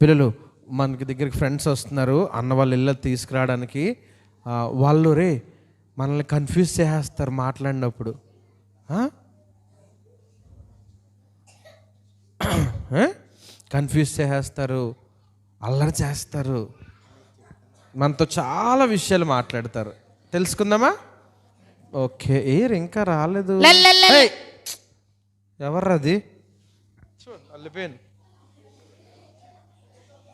పిల్లలు మనకి దగ్గరికి ఫ్రెండ్స్ వస్తున్నారు అన్న వాళ్ళ ఇళ్ళ తీసుకురావడానికి వాళ్ళు రే మనల్ని కన్ఫ్యూజ్ చేసేస్తారు మాట్లాడినప్పుడు. కన్ఫ్యూజ్ చేసేస్తారు అల్లరి చేస్తారు. మనతో చాలా విషయాలు మాట్లాడతారు. తెలుసుకుందామా? ఓకే ఏర్ ఇంకా రాలేదు. ఏయ్! ఎవర్రాది చూడు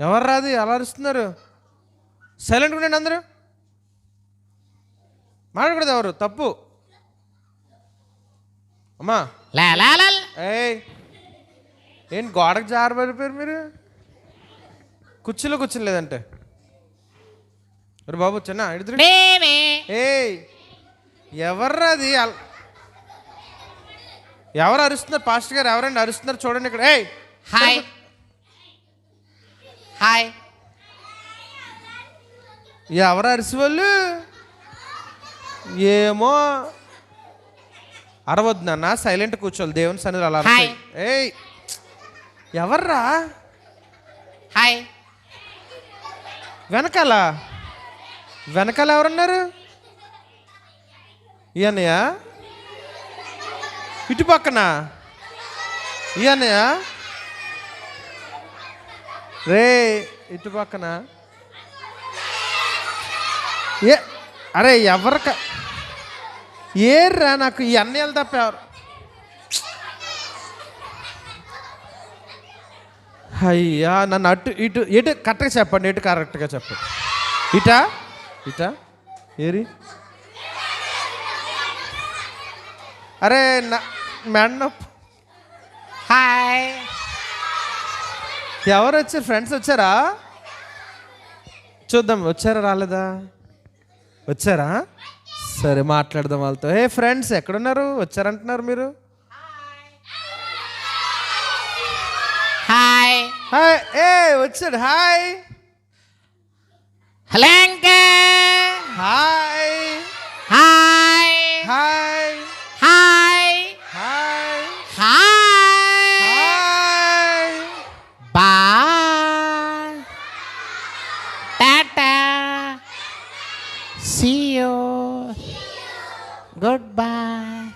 అల్లిపోయాను ఎవర్రాది అలా అరుస్తున్నారు? సైలెంట్ ఉండండి అందరూ. మాట్లాడకూడదు ఎవరు? తప్పు. అమ్మా. ఏయ్. ఏంటి గోడకు జారబడిపోయారు మీరు? కుర్చీలో కూర్చోలేదంటే అరే బాబు చిన్న ఏయ్. ఎవర్రా అది ఎవరు అరుస్తున్నారు? పాస్టర్ గారు ఎవరండి? అరుస్తున్నారు? చూడండి ఇక్కడ. ఏయ్. Hi hi. ఎవరు అరిసి వాళ్ళు? ఏమో. అరవద్దు నాన్న సైలెంట్ కూర్చోవాలి దేవుని సన్నిధిలో అలా. ఏయ్ ఎవర్రా? హాయ్. వెనకాల. వెనకాల ఎవరున్నారు? ఈ అన్నయ్య? ఇటు పక్కన. ఈ అన్నయ్య? రే ఇటు పక్కన. ఏ అరే ఎవరిక? ఏర్రా నాకు ఈ అన్నయ్యలు తప్ప ఎవరు? అయ్యా నన్ను అటు ఇటు ఇటు కరెక్ట్గా చెప్పండి ఇటు కరెక్ట్గా చెప్పండి. ఇటా? ఇటా? ఏరి? అరే నా మెడ హాయ్ ఎవరు వచ్చారు ఫ్రెండ్స్ వచ్చారా? చూద్దాం వచ్చారా రాలేదా? వచ్చారా? సరే మాట్లాడదాం వాళ్ళతో. ఏ ఫ్రెండ్స్ ఎక్కడున్నారు? వచ్చారంటున్నారు మీరు? హాయ్ హాయ్ ఏ వచ్చాడు. Hi hello hi hi hi hi hi hi bye tata see you good boy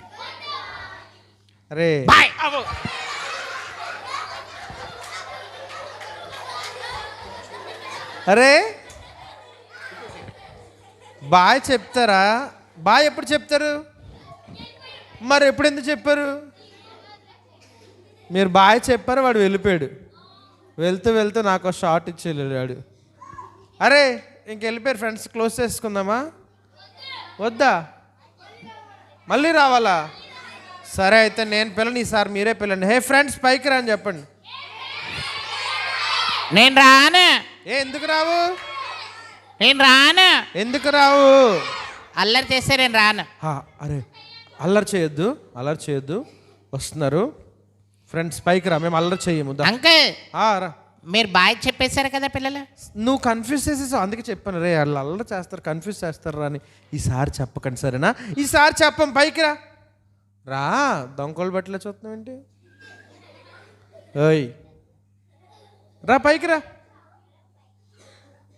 అరే బాయ్ అరే బాయ్ చెప్తారా? బాయ్ ఎప్పుడు చెప్తారు? మరి ఎప్పుడు ఎందుకు చెప్పారు? మీరు బాయ్ చెప్పారు వాడు వెళ్ళిపోయాడు. వెళ్తూ వెళ్తూ నాకు షార్ట్ ఇచ్చి వెళ్ళాడు. అరే ఇంక వెళ్ళిపోయారు ఫ్రెండ్స్ క్లోజ్ చేసుకుందామా? వద్దా? మళ్ళీ రావాలా? సరే అయితే నేను పిల్లని ఈసారి మీరే పిల్లండి. హే ఫ్రెండ్స్ పైకి రా అని చెప్పండి. నేను రానే. ఏ ఎందుకు రావు? నేను రాను. ఎందుకు రావు? అల్లరి చేస్తే నేను రాను. అరే అల్లరి చేయొద్దు అల్లరి చేయొద్దు. వస్తున్నారు. ఫ్రెండ్స్ పైకి రా మేము అల్లరి చేయము. అంకుల్ మీరు బాయ్ చెప్పేశారు కదా పిల్లలు? నువ్వు కన్ఫ్యూజ్ చేసేసావు అందుకే చెప్పాను. రే వాళ్ళు అల్లరి చేస్తారు కన్ఫ్యూజ్ చేస్తారు రా అని ఈసారి చెప్పకండి సరేనా? ఈసారి చెప్పం పైకి రా. రా దొంగలు బట్టలే చూస్తున్నావు ఏంటి ఓయ్. రా పైకి రా.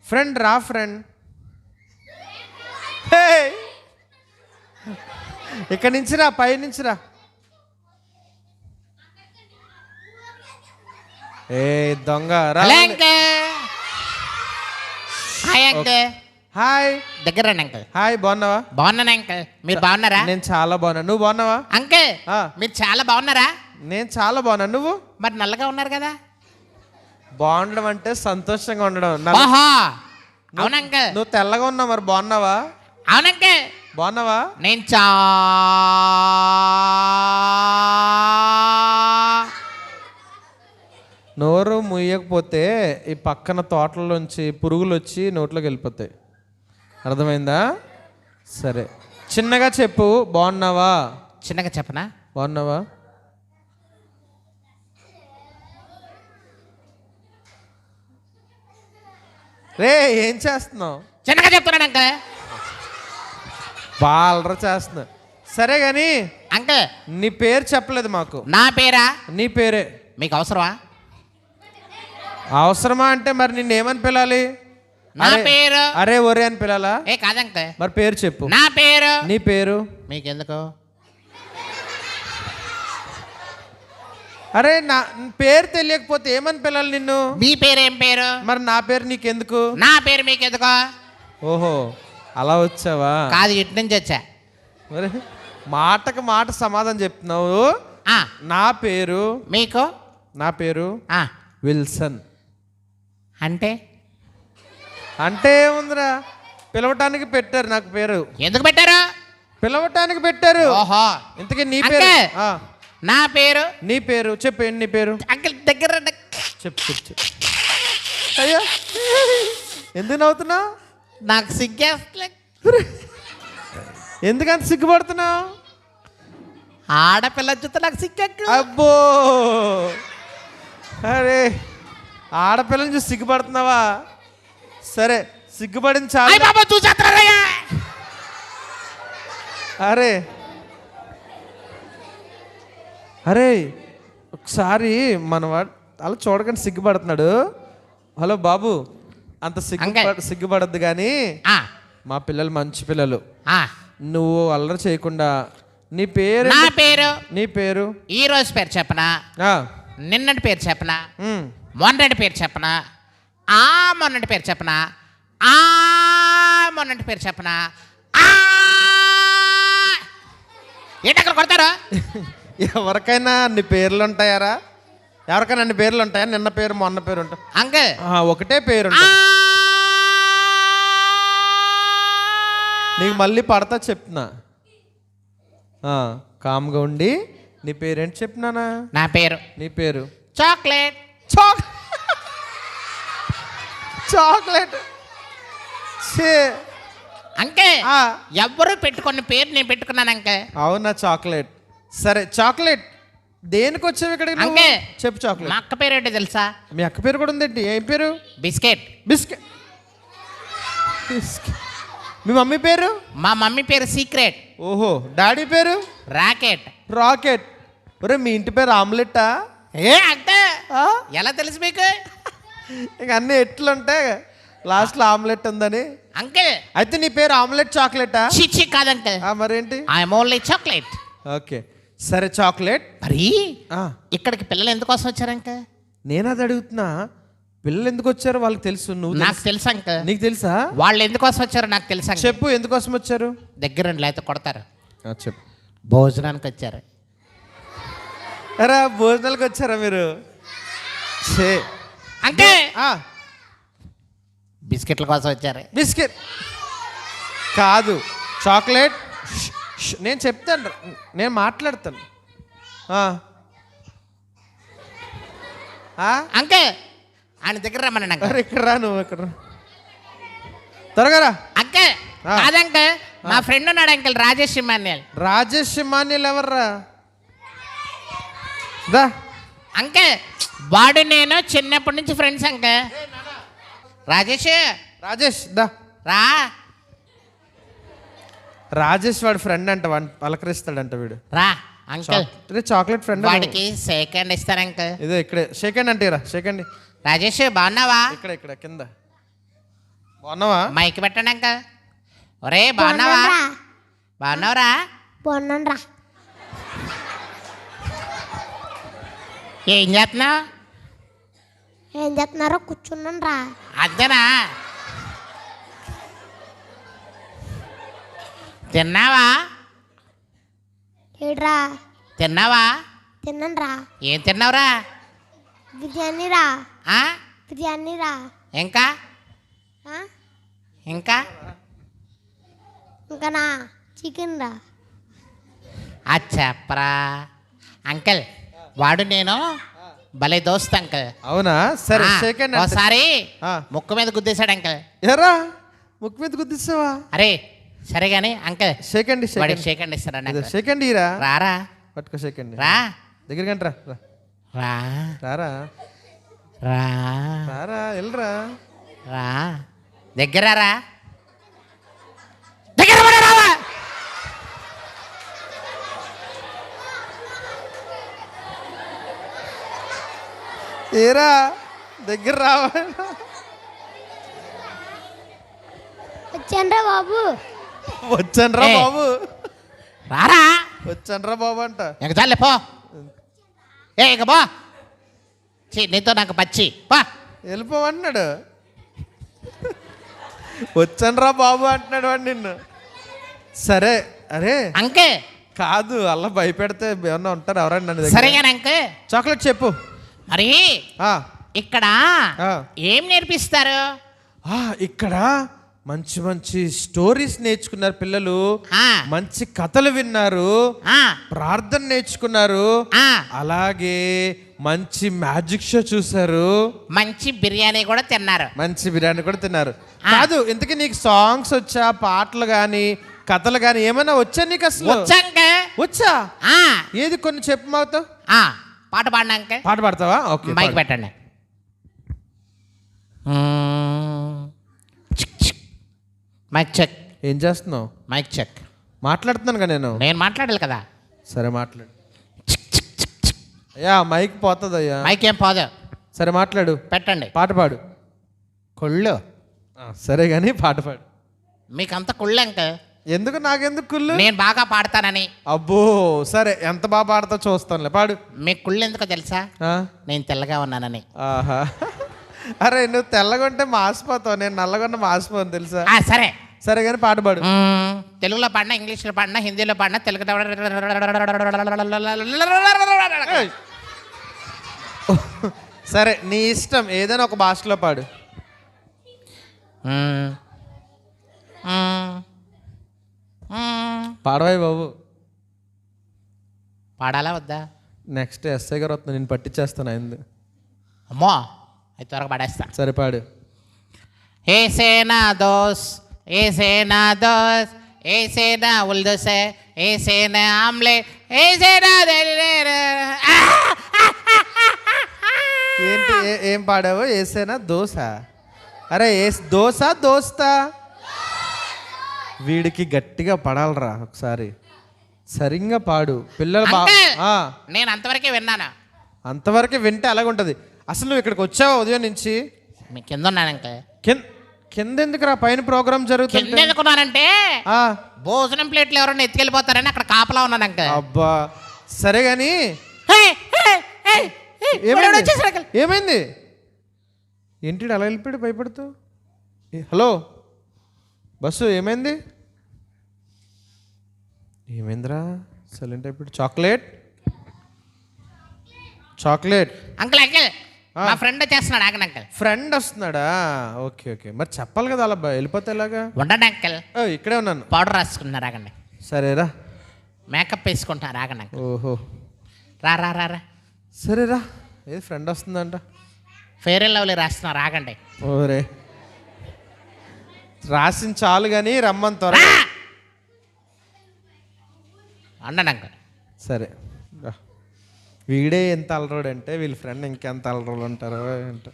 ఫ్రెండ్ రా ఫ్రెండ్ హే ఇక్కడి నుంచి రా పై నుంచి రా. ఏ దొంగ రా. Hi uncle. హాయ్. దగ్గర రండి అంకుల్. హాయ్ బాగున్నావా? బాగున్నాను అంకుల్. మీరు బాగున్నారా? నేను చాలా బాగున్నా. నువ్వు బాగున్నావా? అంకుల్ ఆ. మీరు చాలా బాగున్నారా? నేను చాలా బాగున్నా. నువ్వు? మరి నల్లగా ఉన్నారు కదా. బాగుండడం అంటే సంతోషంగా ఉండడం. నువ్వు తెల్లగా ఉన్నావు మరి బాగున్నావా? అవును అంకుల్ బాగున్నావా? నేను చా నోరు ముయ్యకపోతే ఈ పక్కన తోటలోంచి పురుగులు వచ్చి నోట్లోకి వెళ్ళిపోతాయి. అర్థమైందా? సరే. చిన్నగా చెప్పు బాగున్నావా? చిన్నగా చెప్పనా? బాగున్నావా? రే ఏం చేస్తున్నావు? చిన్నగా చెప్తున్నాను అంకుల్. బాగా చేస్తున్నా. సరే కానీ అంకుల్. నీ పేరు చెప్పలేదు మాకు. నా పేరా? నీ పేరే. మీకు అవసరమా? అవసరమా అంటే మరి నిన్ను ఏమని పిలాలి? నా పేరు. అరే ఒరే అని పిలాలా? ఏ కాదు అంకుల్ మరి పేరు చెప్పు. నా పేరు. నీ పేరు? మీకెందుకు? అరే నా పేరు తెలియకపోతే ఏమని పిలాలి నిన్ను? మీ పేరు ఏం పేరు? మరి నా పేరు నీకెందుకు? నా పేరు మీకెందుకు? ఓహో అలా వచ్చావా? కాదు ఇటు నుంచి వచ్చా. మరి మాటకు మాట సమాధానం చెప్తున్నావు. ఆ, నా పేరు? మీకు? నా పేరు? ఆ, విల్సన్. అంటే? అంటే ఏముందిరా? పిలవటానికి పెట్టారు నాకు పేరు. ఎందుకు పెట్టారు? పిలవటానికి పెట్టారు. ఓహో. ఇంతకీ నీ పేరు? నా పేరు? నీ పేరు చెప్పు నీ పేరు? అంకుల్ దగ్గర. చెప్పు చెప్పు చెప్పు. అయ్యా ఎందుకు నవ్వుతున్నావు? నాకు సిగ్గేస్తలే ఎందుకంత సిగ్గుపడుతున్నావు? ఆడపిల్ల చూస్తే నాకు సిగ్గెక్కు అబ్బో! అరే ఆడపిల్లని చూసి సిగ్గుపడుతున్నావా? సరే సిగ్గుపడింది చాలు. అరే అరే ఒకసారి మన వాడు అలా చూడగానే సిగ్గుపడుతున్నాడు. హలో బాబు అంత సిగ్గు. సిగ్గుపడద్దు కానీ మా పిల్లలు మంచి పిల్లలు. ఆ, నువ్వు అల్లరి చేయకుండా నీ పేరు నా పేరు? నీ పేరు? ఈ రోజు పేరు చెప్పనా? నిన్నటి పేరు చెప్పనా. మొన్నటి పేరు చెప్పనా? ఆ మొన్నటి పేరు చెప్పనా? ఆ మొన్నటి పేరు చెప్పనా? ఏంటి అక్కడ కొడతారు? ఎవరికైనా అన్ని పేర్లు ఉంటాయారా ఎవరికైనా అన్ని పేర్లు ఉంటాయా నిన్న పేరు మొన్న పేరు ఉంటాయి అంకుల్ ఆ, ఒకటే పేరు నీకు మళ్ళీ పడతా చెప్తున్నా కామ్గా ఉండి. నీ పేరేంటి చెప్పినానా? నా పేరు. నీ పేరు? చాక్లెట్. Choc chocolate. అంకే. ఎవ్వరు పెట్టుకున్న పేరు నేను పెట్టుకున్నాను అంకే. అవునా చాక్లెట్? సరే చాక్లెట్. దేనికి వచ్చావు? అంకే. చెప్పు చాక్లెట్. మా అక్క పేరు ఏంటో తెలుసా? మీ అక్క పేరు కూడా ఉందేంటి? ఏం పేరు? బిస్కెట్. బిస్కెట్ మీ మమ్మీ పేరు? మా మమ్మీ పేరు సీక్రెట్. ఓహో డాడీ పేరు? రాకెట్. రాకెట్. ఒరే మీ ఇంటి పేరు ఆమ్లెట్టా? ఏ అంకే ఆ? ఎలా తెలుసు మీకు? ఇంక అన్ని ఎట్లుంటాయి లాస్ట్లో ఆమ్లెట్ ఉందని. అంకిల్ అయితే నీ పేరు ఆమ్లెట్ చాక్లెటా? కాదు అంకిల్ ఆ, మరేంటి? I'm only chocolate. ఓకే. సరే చాక్లెట్. మరి? ఆ, ఇక్కడికి పిల్లలు ఎందుకోసం వచ్చారు అంకిల్? నేను అది అడుగుతున్నా. పిల్లలు ఎందుకు వచ్చారో వాళ్ళకి తెలుసు. నువ్వు నాకు తెలుసు నీకు తెలుసా? వాళ్ళు ఎందుకోసం వచ్చారో నాకు తెలుసు చెప్పు ఎందుకోసం వచ్చారు? దగ్గర లేకపోతే కొడతారు. చెప్పు. భోజనానికి వచ్చారు. అరే భోజనాలకు వచ్చారా మీరు. అంటే బిస్కెట్ల కోసం వచ్చారు. బిస్కెట్. కాదు. చాక్లెట్. నేను చెప్తాను. నేను మాట్లాడతాను? అంకే ఆయన దగ్గర అరే ఇక్కడ రా నువ్వు ఇక్కడ. త్వరగా రా. అంకే. కాదంక మా ఫ్రెండ్ ఉన్నాడు uncle Rajesh Emmanuel Rajesh Manuel ఎవర్రా? దా. అంకే వాడు నేను చిన్నప్పటి నుంచి ఫ్రెండ్స్ అంకే రాజేష్. రాజేష్ దా. రా. రాజేష్ వాడి ఫ్రెండ్ అంట వాడిని పలకరిస్తాడంట వీడు. రా అంకిల్ చాక్- చాక్లెట్ ఫ్రెండ్ వాడికి సెకండ్ ఇస్తాను అంకిల్ ఇదే ఇక్కడే సెకండ్ అంటే రా సెకండ్ రాజేష్ బాగున్నావా? ఇక్కడ ఇక్కడ కింద. బాగున్నావా? మైక్ పెట్టండి అంకిల్ ఒరే బాగున్నావా? బాగున్నావురా? బాగున్నాను ఏం చేస్తున్నావు? ఏం చేస్తున్నారో కూర్చున్నాను రా అద్దనా? తిన్నావా? ఏడ్రా? తిన్నావా? తిన్నాను రా ఏం తిన్నావురా? బిర్యానీ రా ఆ? బిర్యానీ రా ఇంకా? ఆ? ఇంకా? ఇంకా నా చికెన్ రా అచ్చప్రా అంకుల్ వాడు నేను భలే దోస్త్ అంకుల్. అవునా? సరే సెకండ్ ఆ. ముక్కు మీద గుద్దేశాడు అంకుల్. ఎరా? ముక్కు మీద గుద్దిస్తావా అరే సరే కానీ అంకుల్ సెకండ్ వాడి సెకండ్ అంకుల్ సెకండ్ ఇరా. రారా? పట్టుకో సెకండ్ రా. దగ్గరికి రా రా. రా. రారా. రా. రారా వెళ్ళరా రా. దగ్గర రా దగ్గర రావా! ఏరా దగ్గర రావా? వచ్చానరా బాబు. వచ్చానురా ఏ. బాబు. రారా. వచ్చానురా బాబు అంట. ఇంక చాలే పో. ఏ ఇక పో. చీ నీతో నాకు పచ్చి. పో. వెళ్ళిపోమన్నాడు వచ్చానురా బాబు అంటున్నాడు వాడు నిన్ను. సరే అరే. అంకే. కాదు అలా భయపెడితే ఏమన్నా ఉంటారు? ఎవరైనా నన్ను సరేగాని అంకు. చాక్లెట్ చెప్పు. మరి ఆ, ఇక్కడ ఆ. ఏం నేర్పిస్తారు? ఆ, ఇక్కడ మంచి మంచి స్టోరీస్ నేర్చుకున్నారు పిల్లలు. మంచి కథలు విన్నారు. ఆ, ప్రార్థన నేర్చుకున్నారు. అలాగే మంచి మ్యాజిక్ షో చూసారు మంచి బిర్యానీ కూడా తిన్నారు. మంచి బిర్యానీ కూడా తిన్నారు. కాదు ఇంతకీ నీకు సాంగ్స్ వచ్చా పాటలు కానీ కథలు కానీ ఏమైనా వచ్చా నీకు అసలు? వచ్చాక వచ్చా? ఆ, ఏది కొన్ని చెప్పు మాతో ఆ, పాట పాడినాక. పాట పాడతావా? ఓకే మైక్ పాడు. పెట్టండి. మైక్ చెక్ ఏం చేస్తున్నావు? మైక్ చెక్ మాట్లాడుతున్నాను కదా నేను. నేను మాట్లాడాలి కదా. సరే మాట్లాడు. అయ్యా మైక్ పోతుంది అయ్యా మైక్ ఏం పోదు. సరే మాట్లాడు. పెట్టండి. పాట పాడు. కుళ్ళు. సరే కానీ పాట పాడు. మీకు అంత కుళ్ళు అంక ఎందుకు నాకెందుకు కుళ్ళు? నేను బాగా పాడతానని. అబ్బో సరే ఎంత బాగా పాడతావు చూస్తానులే. పాడు. మీకు కుళ్ళు ఎందుకో తెలుసా? నేను తెల్లగా ఉన్నానని. ఆహా. అరే నువ్వు తెల్లగా ఉంటే మాసిపోతావు నేను నల్లగా ఉంటే మాసిపోను తెలుసా ఆ, సరే సరే కానీ పాట పాడు మ్మ్. తెలుగులో పాడినా ఇంగ్లీష్లో పాడినా హిందీలో పాడినా తెలుగు ఏయ్. సరే నీ ఇష్టం ఏదైనా ఒక భాషలో పాడు మ్మ్. మ్మ్. మ్మ్. పాడవాయి బాబు పాడాలా వద్దా నెక్స్ట్ ఎస్ఐ గారు వస్తుంది నేను పట్టించేస్తాను అయింది అమ్మో అయితే త్వరగా పాడేస్తా. సరే పాడు ఏసేనా దోస్ ఏసేనా దోస్ ఏసేనా ఉల్దోసే ఏసేనా ఆమ్లెట్ ఏసేనా ఏంటి ఏ- ఏం పాడావు? ఏసేనా దోశ అరే ఏ దోశ దోస్తా? వీడికి గట్టిగా పడాలరా ఒకసారి. సరిగ్గా పాడు. పిల్లలు బా అంకుల్! ఆ, నేను అంతవరకే విన్నాను? అంతవరకు వింటే అలాగుంటది. అసలు నువ్వు ఇక్కడికి వచ్చావా ఉదయం నుంచి? మీ కింద ఉన్నాను అంకుల్ కింద కింద ఎందుకురా పైన ప్రోగ్రామ్ కింద జరుగుతుంది ఎందుకున్నానంటే భోజనం ప్లేట్లు ఎవరైనా ఎత్తుకెళ్ళిపోతారని అక్కడ కాపలా ఉన్నాను అంకుల్ అబ్బా. సరే వచ్చేసాడు అంకుల్. ఏమైంది? ఏంటి అలా వెళ్ళిపోయాడు? భయపడుతూ? ఏ, హలో? బస్సు ఏమైంది? ఏమైందిరా? సైలెంట్ అయిపోయాడు. చాక్లెట్? చాక్లెట్? Uncle uncle. మా ఫ్రెండ్ వచ్చేస్తున్నాడు ఆగండి అంకుల్ ఫ్రెండ్ వస్తున్నాడా? Okay okay. మరి చెప్పాలి కదా అలా బ- వెళ్ళిపోతే ఎలాగా? ఉండండి అంకుల్ ఓ, ఇక్కడే ఉన్నాను. పౌడర్ రాసుకుంటున్నారు ఆగండి. సరేరా. మేకప్ వేసుకుంటున్నారు ఆగండి అంకుల్ ఓహో. రా రా రా రా. సరేరా. ఏది ఫ్రెండ్ వస్తుందంట? ఫెయిర్ అండ్ లవ్లీ రాస్తున్నారు ఆగండి. ఓరే. రాసిన చాలు కానీ రమ్మని త్వర! ఉండండి అంకుల్ సరే. వీడే ఎంత అలరోడు అంటే వీళ్ళ ఫ్రెండ్ ఇంకెంత అలరోడు అంటారో ఏంటో.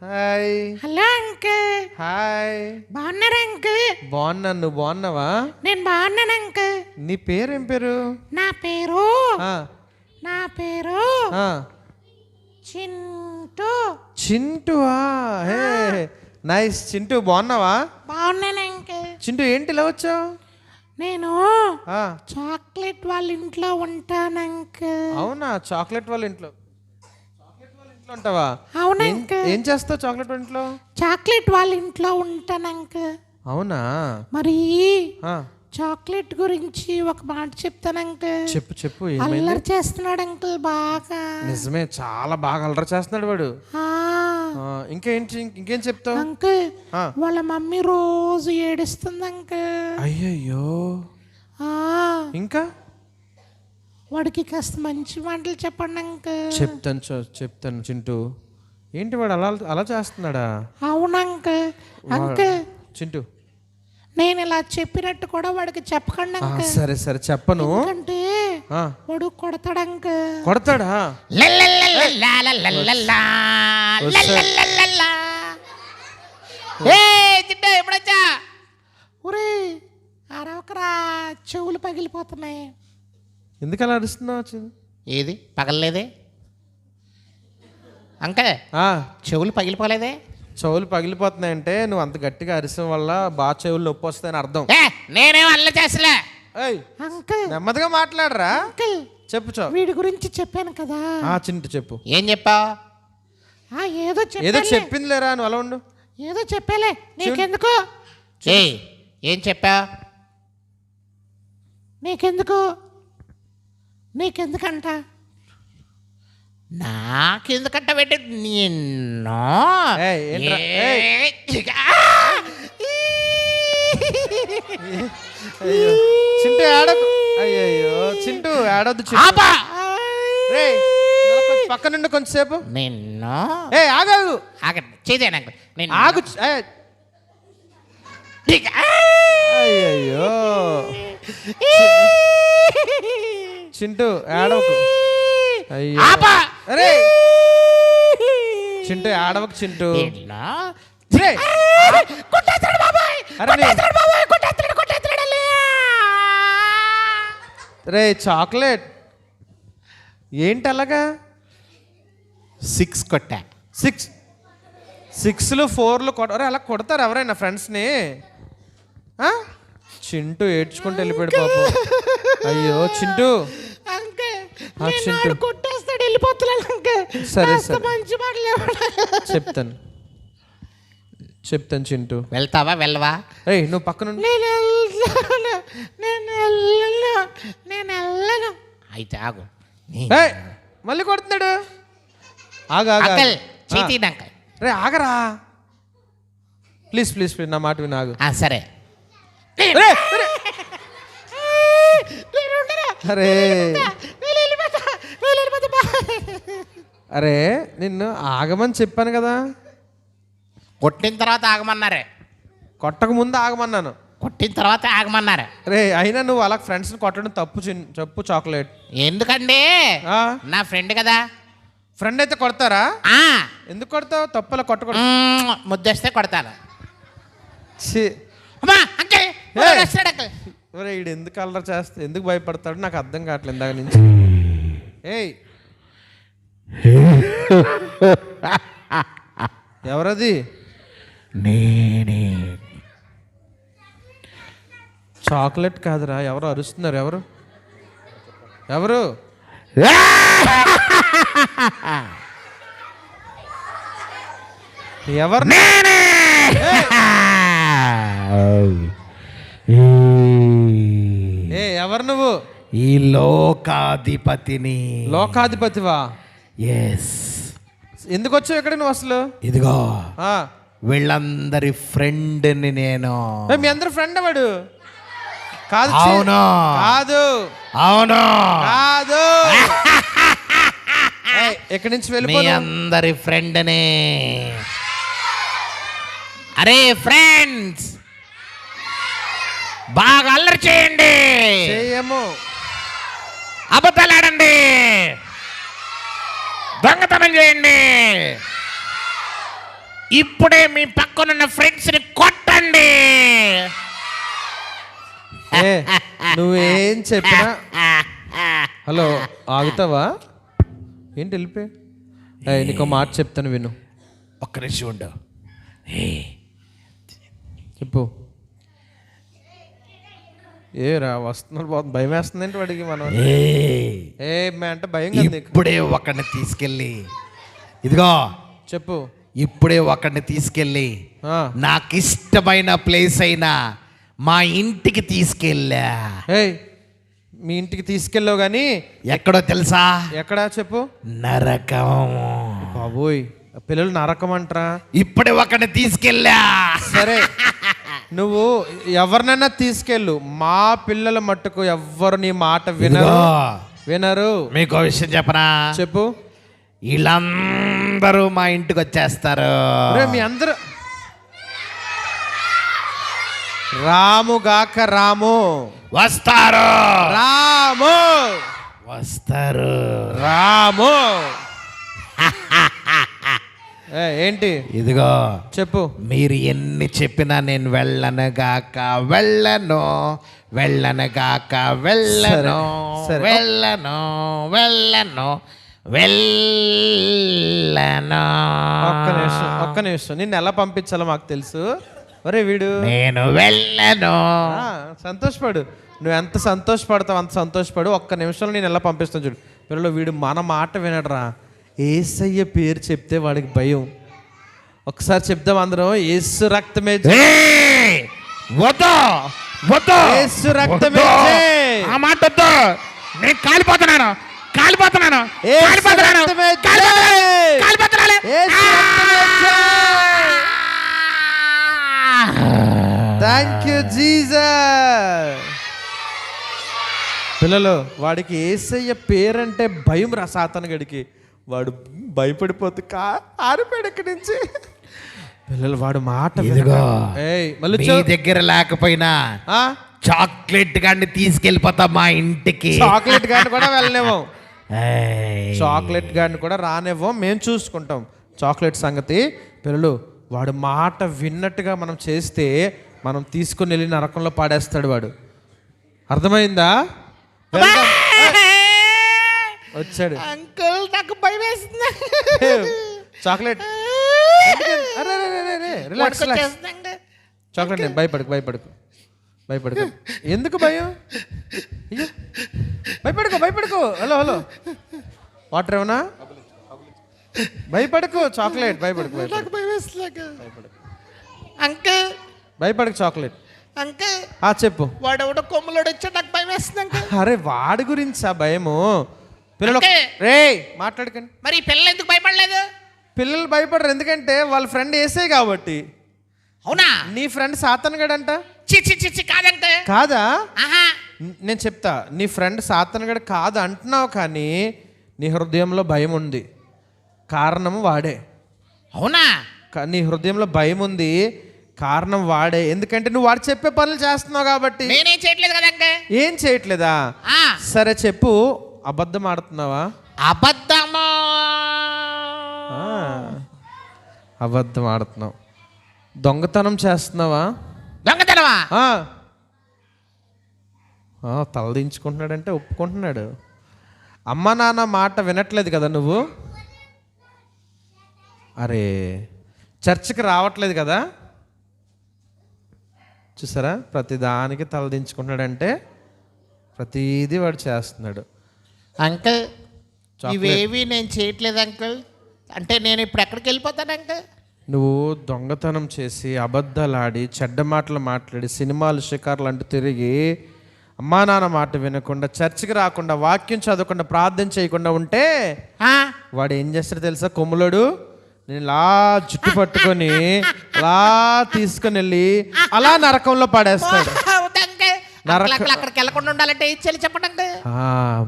హాయ్ హలో అంకుల్ హాయ్ బాగున్నారా అంకుల్ బాగున్నాను నువ్వు బాగున్నావా? నేను బాగున్నాను అంకుల్ నీ పేరు ఏం పేరు? నా పేరు? నా పేరు. చింటూ. చింటువా? హే. నైస్ చింటూ బాగున్నావా? బాగున్నాను అంకుల్ చింటూ ఏంటి ఇలా వచ్చావు? నేను ఆ, చాక్లెట్ వాళ్ళ ఇంట్లో ఉంటాను అంకుల్. అవునా? చాక్లెట్ వాళ్ళ ఇంట్లో. చాక్లెట్ వాళ్ళ ఇంట్లో ఉంటావా? అవును ఏం- అంకుల్. ఏం చేస్తావు చాక్లెట్ వాళ్ళ ఇంట్లో? చాక్లెట్ వాళ్ళ ఇంట్లో ఉంటాను అంకుల్. అవునా? మరి చాక్లెట్ గురించి ఒక మాట చెప్తాను అంకుల్. చెప్పు చెప్పు అల్లరి చేస్తున్నాడు అంకుల్ బాగా. నిజమే చాలా బాగా అలర చేస్తున్నాడు వాడు. ఇంకేంటి? ఇంకేం చెప్తావు? అంకుల్. వాళ్ళ మమ్మీ రోజు ఏడుస్తుంది అంకుల్. అయ్యయ్యో. ఆ, ఇంకా? వాడికి కాస్త మంచి మాటలు చెప్పండి అంకుల్. చెప్తాను చెప్తాను చింటూ. ఏంటి వాడు అలా అలా చేస్తున్నాడా? అవును అంకుల్. అంకుల్. చింటూ. నేను ఇలా చెప్పినట్టు కూడా వాడికి చెప్పకండి సరే సరే చెప్పను. ఎందుకంటే ఆ, వాడు కొడతాడు? అంకుల్ కొడతాడా ఎప్పుడొచ్చా? ఒరే అరవకరా చెవులు పగిలిపోతున్నాయి. ఎందుకు అలా అరుస్తున్నావు చి- ఏది? పగలలేదే? అంకే ఆ, చెవులు పగిలిపోలేదే? చెవులు పగిలిపోతున్నాయంటే నువ్వు అంత గట్టిగా అరిసం వల్ల బాగా చెవులు నొప్పి వస్తాయని అర్థం. ఏ నేనేం అల్ల చేసలే అంకుల్. నెమ్మదిగా మాట్లాడరా. అంకుల్ చెప్పు చో. వీడి గురించి చెప్పాను కదా. ఆ చింటు చెప్పు. ఏం చెప్పావు ఆ ఏదో ఏదో చెప్పింది లేరా నువ్వు అలా ఉండు. ఏదో చెప్పాలే. నీకెందుకు? ఏ ఏం చెప్పావు నీకెందుకు? నీకెందుకంట? నాకెందుకంట పెట్టి నిన్ను ఏయ్? ఏ- చింటూ ఆడకు అయ్యయ్యో చింటూ ఆడొద్దు చింటూ. ఆపా! రేయ్, నువ్వు కొంచెం పక్క నుండి కొంచెంసేపు. నిన్ను. ఏ ఆగాగు. ఆగండి చేదే నాకు. నిన్ను. ఆగు చి- అయ్యయ్యో. చింటూ ఆడవకు అయ్యో. ఆపా! అరే చింటూ ఆడవకు చింటూ. నిన్ను. రేయ్, కొట్టేస్తాడు బాబాయ్. అరే నీ- కొట్టేస్తాడు బాబాయ్ కొట్టేస్తాడు రే చాక్లెట్. ఏంటి అలాగా? సిక్స్ కొట్టా. సిక్స్. సిక్స్లు ఫోర్లు కొడ అరే అలా కొడతారు ఎవరైనా ఫ్రెండ్స్ని? చింటూ ఏడ్చుకుంటూ వెళ్ళిపోయాడు పాపం అయ్యో చింటూ. చింటూ. కొట్టేస్తాడు వెళ్ళిపోతున్నాను అంకుల్. సరే, సరే. మంచి మాటలు. చెప్తాను. చెప్తాను చింటూ. వెళ్తావా వెళ్ళవా? ఏయ్ నువ్వు పక్క నుండి నేను వెళ్ళను అయితే ఆగు. మళ్ళీ కొడుతున్నాడు. ఆగా రే ఆగరా. ప్లీజ్ ప్లీజ్ ప్లీజ్ నా మాట విని ఆగు. సరే. అరే. అరే నిన్ను ఆగమని చెప్పాను కదా. కొట్టిన తర్వాత ఆగమన్నారే? కొట్టక ముందు ఆగమన్నాను. కొట్టిన తర్వాత ఆగమన్నారు? రే అయినా నువ్వు అలా ఫ్రెండ్స్ని కొట్టడం తప్పు చిన్ చెప్పు చాక్లెట్ ఎందుకండి? ఆ, నా ఫ్రెండ్ కదా. ఫ్రెండ్ అయితే కొడతారా? ఆ. ఎందుకు కొడతావు? తప్పు అలా కొట్టకూడదు. మ్మ్, ముద్దొస్తే కొడతాను. ఛీ. అమ్మా అంకల్ ఏయ్. వస్తాడు అంకల్? ఒరే ఈడు ఎందుకు అల్లరి చేస్తా ఎందుకు భయపడతాడు? నాకు అర్థం కావట్లేదు ఇందాక నుంచి. ఏయ్. ఎవరది? నేనే. చాక్లెట్ కాదురా ఎవరు అరుస్తున్నారు ఎవరు? ఎవరు? ఎవరు? ఏ ఎవరు నువ్వు? ఈ లోకాధిపతిని. లోకాధిపతివా? ఎస్ ఎందుకు వచ్చావు ఇక్కడ నువ్వు అసలు? ఇదిగో. ఆ. వీళ్ళందరి ఫ్రెండ్ని నేను. మీ అందరు ఫ్రెండ్ వాడు కాదు. అవును. కాదు. అవును. కాదు. ఏయ్, ఇక్కడి నుంచి మీ వెళ్ళిపోను? అందరి ఫ్రెండ్ని. అరే ఫ్రెండ్స్. బాగా అల్లరి చేయండి. చేయము. అబద్ధాలు ఆడండి. దొంగతనం చేయండి. ఇప్పుడే మీ పక్కనున్న ఫ్రెండ్స్ని కొట్టండి. ఏ నువ్వేం చెప్పినా? హలో ఆగుతావా? ఏంటి వెళ్ళిపోయి? నీకు మాట చెప్తాను విను. ఒక్క నిమిషం ఉండు. చెప్పు. ఏ రా వస్తున్నారు పోతుంది భయం వేస్తుందంటే వాడికి మనం? ఏ. అంటే భయం ఇప్పుడే ఒకడిని తీసుకెళ్ళి ఇదిగో. చెప్పు. ఇప్పుడే ఒకడిని తీసుకెళ్ళి. నాకు ఇష్టమైన ప్లేస్ అయినా మా ఇంటికి తీసుకెళ్ళా. మీ ఇంటికి తీసుకెళ్ళావు కానీ ఎక్కడో తెలుసా? ఎక్కడా చెప్పు. నరకం బాబోయ్ పిల్లలు నరకం అంటరా ఇప్పుడే ఒకడిని తీసుకెళ్ళా. సరే నువ్వు ఎవరినైనా తీసుకెళ్ళు. మా పిల్లల మట్టుకు ఎవ్వరు నీ మాట వినరు. వినరు. మీకు విషయం చెప్పనా? చెప్పు. వీళ్ళందరూ మా ఇంటికి వచ్చేస్తారు. మీ అందరు రాము గాక రాము. వస్తారు. రాము. వస్తారు. రాము. ఏంటి? ఇదిగో చెప్పు. మీరు ఎన్ని చెప్పినా నేను వెళ్ళను వెళ్ళనుగాక వెళ్ళను సరే, సరే. వెళ్ళను వెళ్ళను వెళ్ళను. ఒక్క నిమిషం ఒక్క నిమిషం. నిన్ను ఎలా పంపించాలో మాకు తెలుసు. ఒరే వీడు. నేను వెళ్ళను. సంతోషపడు. నువ్వు ఎంత సంతోషపడతావు అంత సంతోషపడు. ఒక్క నిమిషంలో నేను ఎలా పంపిస్తాను చూడు. పిల్లలు వీడు మన మాట వినడరా. ఏసయ్య పేరు చెప్తే వాడికి భయం. ఒకసారి చెప్దాం అందరం. ఏసు రక్తమే యేసు రక్తమే. ఆ మాట వద్దు. నేను కాలిపోతున్నాను. కాలిపోతున్నాను. కాలిపోతున్నాను. Thank you Jesus. పిల్లలు వాడికి ఏసయ్య పేరంటే భయం రా సాతన గడికి. వాడు భయపడిపోతూ కా ఆరిపోయాడు ఇక్కడి నుంచి. పిల్లలు వాడు మాట ఇదిగో ఏయ్ మళ్ళీ మీ చూ- దగ్గర లేకపోయినా ఆ? చాక్లెట్ గాన్ని తీసుకెళ్ళిపోతా మా ఇంటికి. చాక్లెట్ గాని కూడా ఏయ్. చాక్లెట్ గాని కూడా రానివ్వం మేము చూసుకుంటాం చాక్లెట్ సంగతి పిల్లలు వాడు మాట విన్నట్టుగా మనం చేస్తే మనం తీసుకుని వెళ్ళి నరకంలో పాడేస్తాడు వాడు అర్థమైందా. వచ్చాడు అంకుల్ నాకు భయం వేస్తుంది చాక్లెట్? అరే, రిలాక్స్. చాక్లెట్ నేను భయపడకు భయపడకు భయపడకు. ఎందుకు భయం? అయ్యో. భయపడకు భయపడకు. Hello hello. వాటర్ ఏమన్నా? భయపడకు చాక్లెట్. భయపడకు నాకు భయం అంకుల్. భయపడకు చాక్లెట్. అంకుల్. ఆ చెప్పు. వాడెవడో కొమ్ములోడు వచ్చాడు నాకు భయం వేస్తుంది అంకుల్. అరే వాడి గురించి ఆ భయము? పిల్లలు రే మాట్లాడకండి. మరి పిల్లలు ఎందుకు భయపడలేదు? పిల్లలు భయపడరు ఎందుకంటే వాళ్ళ ఫ్రెండ్ వేసే కాబట్టి. అవునా? నీ ఫ్రెండ్ సాతన్ గడంట? కాదంటే? కాదా? నేను చెప్తా నీ ఫ్రెండ్ సాతనగడ కాదు అంటున్నావు కానీ నీ హృదయంలో భయం ఉంది. కారణం వాడే. అవునా? నీ హృదయంలో భయం ఉంది కారణం వాడే. ఎందుకంటే నువ్వు వాడు చెప్పే పనులు చేస్తున్నావు కాబట్టి. నేనేం చేయట్లేదు కదా అంకే ఏం చేయట్లేదా? సరే చెప్పు అబద్ధం ఆడుతున్నావా? అబద్ధమా? అబద్ధం ఆడుతున్నావు. దొంగతనం చేస్తున్నావా? దొంగతనమా? తలదించుకుంటున్నాడంటే ఒప్పుకుంటున్నాడు. అమ్మ నాన్న మాట వినట్లేదు కదా నువ్వు? అరే చర్చికి రావట్లేదు కదా? చూసారా? ప్రతిదానికి తలదించుకుంటున్నాడంటే ప్రతిదీ వాడు చేస్తున్నాడు. అంకుల్. ఇవేవి నేను చేయట్లేదు అంకుల్. అంటే నేను ఇప్పుడు ఎక్కడికి వెళ్ళిపోతాను అంకుల్? నువ్వు దొంగతనం చేసి అబద్ధాలు ఆడి చెడ్డ మాటలు మాట్లాడి సినిమాలు షికార్లు అంటూ తిరిగి అమ్మా నాన్న మాట వినకుండా చర్చికి రాకుండా వాక్యం చదవకుండా ప్రార్థన చేయకుండా ఉంటే వాడు ఏం చేస్తాడు తెలుసా? కొమ్ములోడు నేను ఇలా జుట్టు పట్టుకొని అలా తీసుకొని వెళ్ళి అలా నరకంలో పడేస్తాడు. నరక- అక్కడ అక్కడికి వెళ్ళకుండా ఉండాలంటే చెప్పండి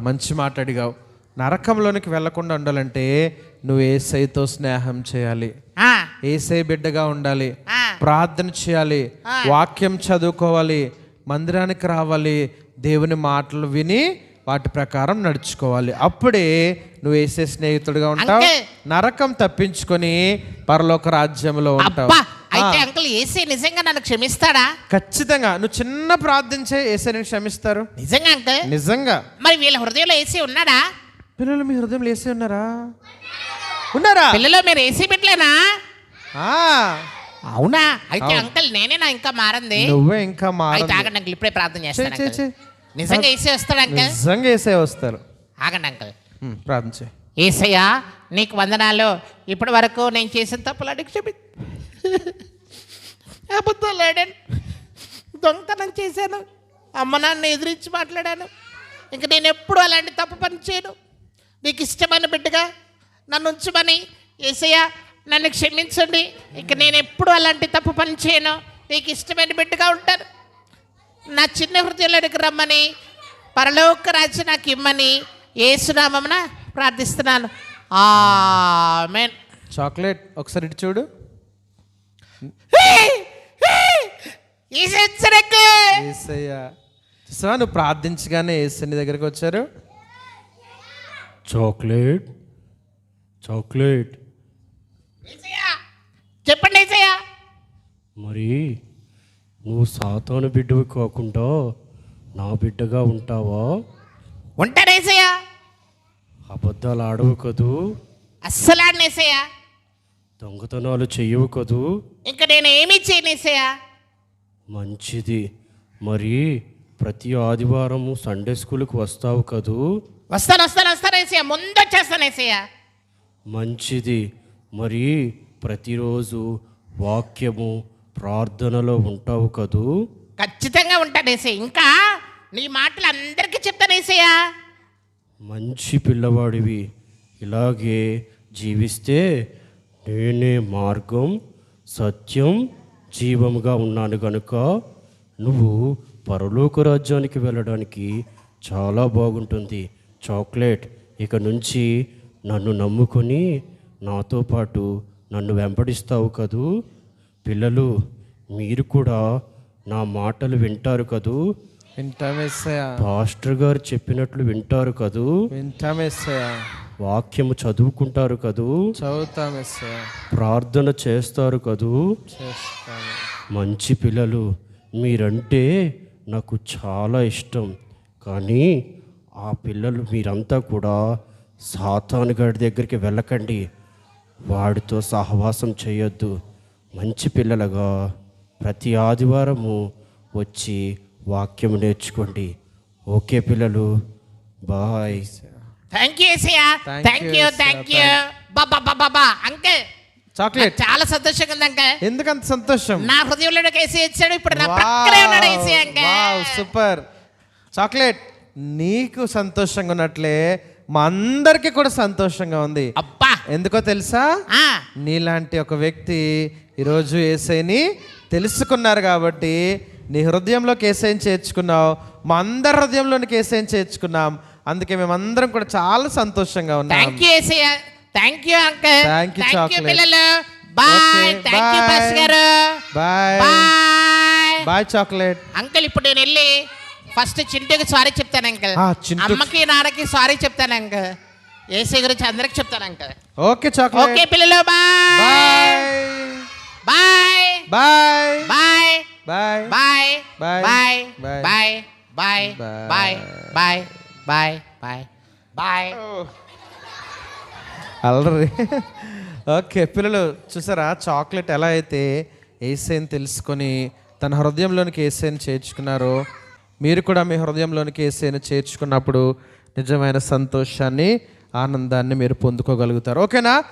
మంచి మాట అడిగావు. నరకంలోనికి వెళ్ళకుండా ఉండాలంటే నువ్వు ఏసైతో స్నేహం చేయాలి. ఏసై బిడ్డగా ఉండాలి. ప్రార్థన చేయాలి. వాక్యం చదువుకోవాలి. మందిరానికి రావాలి. దేవుని మాటలు విని వాటి ప్రకారం నడుచుకోవాలి. అప్పుడే నువ్వు వేసే స్నేహితుడిగా ఉంటావు. నరకం తప్పించుకొని పరలోక రాజ్యంలో ఉంటావు. అయితే అంకుల్ ఏసీ నిజంగా నన్ను క్షమిస్తాడా? ఖచ్చితంగా. నువ్వు చిన్న ప్రార్థించే ఏసైని క్షమిస్తారు. నిజంగా అంకుల్? నిజంగా. మరి వీళ్ళ హృదయంలో ఏసీ ఉన్నాడా? పిల్లలు మీ హృదయంలో ఏసై ఉన్నారా? ఉన్నారా? పిల్లలో మీరు ఏసీ పెట్టలేనా ఆ, అవునా? అయితే. అంకుల్ నేనేనా ఇంకా మారంది. నువ్వే ఇంకా మార అయితే ఆగండి అంకుల్ ఇప్పుడే ప్రార్థన చేస్తాను అంకుల్. నిజంగా ఏసీ వస్తాడు అంకుల్? నిజంగా ఏసై వస్తారు. ఆగండి అంకుల్. ప్రార్థన చేయి. ఏసయ్యా నీకు వందనాలు. ఇప్పటి వరకు నేను చేసిన తప్పులు అడిగి క్షమి అబద్ధాలు ఆడాను. దొంగతనం చేశాను. అమ్మ నాన్న ఎదిరించి మాట్లాడాను. ఇంక నేను ఎప్పుడు అలాంటి తప్పు పని చేయను. నీకు ఇష్టమైన బిడ్డగా నన్ను ఉంచమని ఏసయ్య నన్ను క్షమించండి. ఇక నేను ఎప్పుడు అలాంటి తప్పు పని చేయను. నీకు ఇష్టమైన బిడ్డగా ఉంటాను నా చిన్న హృదయంలోనికి రమ్మని పరలోక రాజ్య నాకు ఇమ్మని ఏసునామమున ప్రార్థిస్తున్నాను. ఆమెన్. చాక్లెట్ ఒకసారి ఇటు చూడు. నువ్వు ప్రార్థించగానే ఏసని దగ్గరికి వచ్చారు. Chocolate chocolate. ఏసయ్యా మరి నువ్వు సాతాను బిడ్డవి కాకుండా నా బిడ్డగా ఉంటావా? ఉంటానేసయ్యా అబద్ధాలు ఆడవు కదూ? అస్సలు ఆడనేసయ్యా దొంగతనాలు చెయ్యవు కదూ? ఇంకా నేను ఏమీ చేయనేసయ్యా మంచిది. మరి ప్రతి ఆదివారము సండే స్కూల్కి వస్తావు కదూ? వస్తాను వస్తాను వస్తానేసయ్యా ముందు వచ్చేస్తానేసయ్యా మంచిది. మరి ప్రతిరోజు వాక్యము ప్రార్థనలో ఉంటావు కదూ? ఖచ్చితంగా ఉంటానేసయ్య ఇంకా నీ మాటలు అందరికీ చెప్తానేసయ్యా మంచి పిల్లవాడివి. ఇలాగే జీవిస్తే నేనే మార్గం సత్యం జీవముగా ఉన్నాను గనుక నువ్వు పరలోక రాజ్యానికి వెళ్ళడానికి చాలా బాగుంటుంది. చాక్లెట్. ఇక నుంచి నన్ను నమ్ముకొని నాతో పాటు నన్ను వెంబడిస్తావు కదూ? పిల్లలు మీరు కూడా నా మాటలు వింటారు కదూ? పాస్టర్ గారు చెప్పినట్లు వింటారు కదూ? వాక్యము చదువుకుంటారు కదూ? చదువుతామేసయా ప్రార్థన చేస్తారు కదూ? మంచి పిల్లలు మీరంటే నాకు చాలా ఇష్టం. కానీ ఆ పిల్లలు మీరంతా కూడా సాతాను గారి దగ్గరికి వెళ్ళకండి. వాడితో సహవాసం చేయొద్దు. మంచి పిల్లలుగా ప్రతి ఆదివారము వచ్చి వాక్యం నేర్చుకోండి. ఓకే పిల్లలు. Bye. Thank you thank you. Thank you బాబా బాబా అంకే చాక్లెట్ చాలా సంతోషంగా ఉంది అంకే ఎందుకంత సంతోషం? నా హృదయంలో వేసి ఇచ్చాడు. ఇప్పుడు నా పక్కనే ఉన్నాడు ఏసీ అంకే సూపర్ చాక్లెట్ నీకు సంతోషంగా ఉన్నట్లే మా అందరికీ కూడా సంతోషంగా ఉంది. అబ్బా! ఎందుకో తెలుసా? నీలాంటి ఒక వ్యక్తి ఈరోజు ఏసైని తెలుసుకున్నారు కాబట్టి నీ హృదయంలోకి ఏసైని చేర్చుకున్నావు మా అందరి హృదయంలోనికి ఏసైని చేర్చుకున్నాం. అందుకే మేమందరం కూడా చాలా సంతోషంగా ఉన్నాం. Thank you uncle thank you bye thank. Bus గారు. Bye bye bye chocolate uncle ఇప్పుడు నేను వెళ్ళి ఫస్ట్ చింటూకి సారీ చెప్తాను అంకుల్ అమ్మకి నాన్నకి సారీ చెప్తాను అంకుల్ ఏసీ గురించి అందరికి చెప్తాను అంకుల్ ఓకే చాక్లెట్ ఓకే పిల్లలు bye bye bye bye bye bye bye. Bye. Bye. Bye bye bye bye bye అల్లరి ఓకే పిల్లలు చూసారా చాక్లెట్ ఎలా అయితే ఏసైని తెలుసుకొని తన హృదయంలోనికి ఏసైని చేర్చుకున్నారో మీరు కూడా మీ హృదయంలోనికి ఏసైని చేర్చుకున్నప్పుడు నిజమైన సంతోషాన్ని ఆనందాన్ని మీరు పొందుకోగలుగుతారు. ఓకేనా?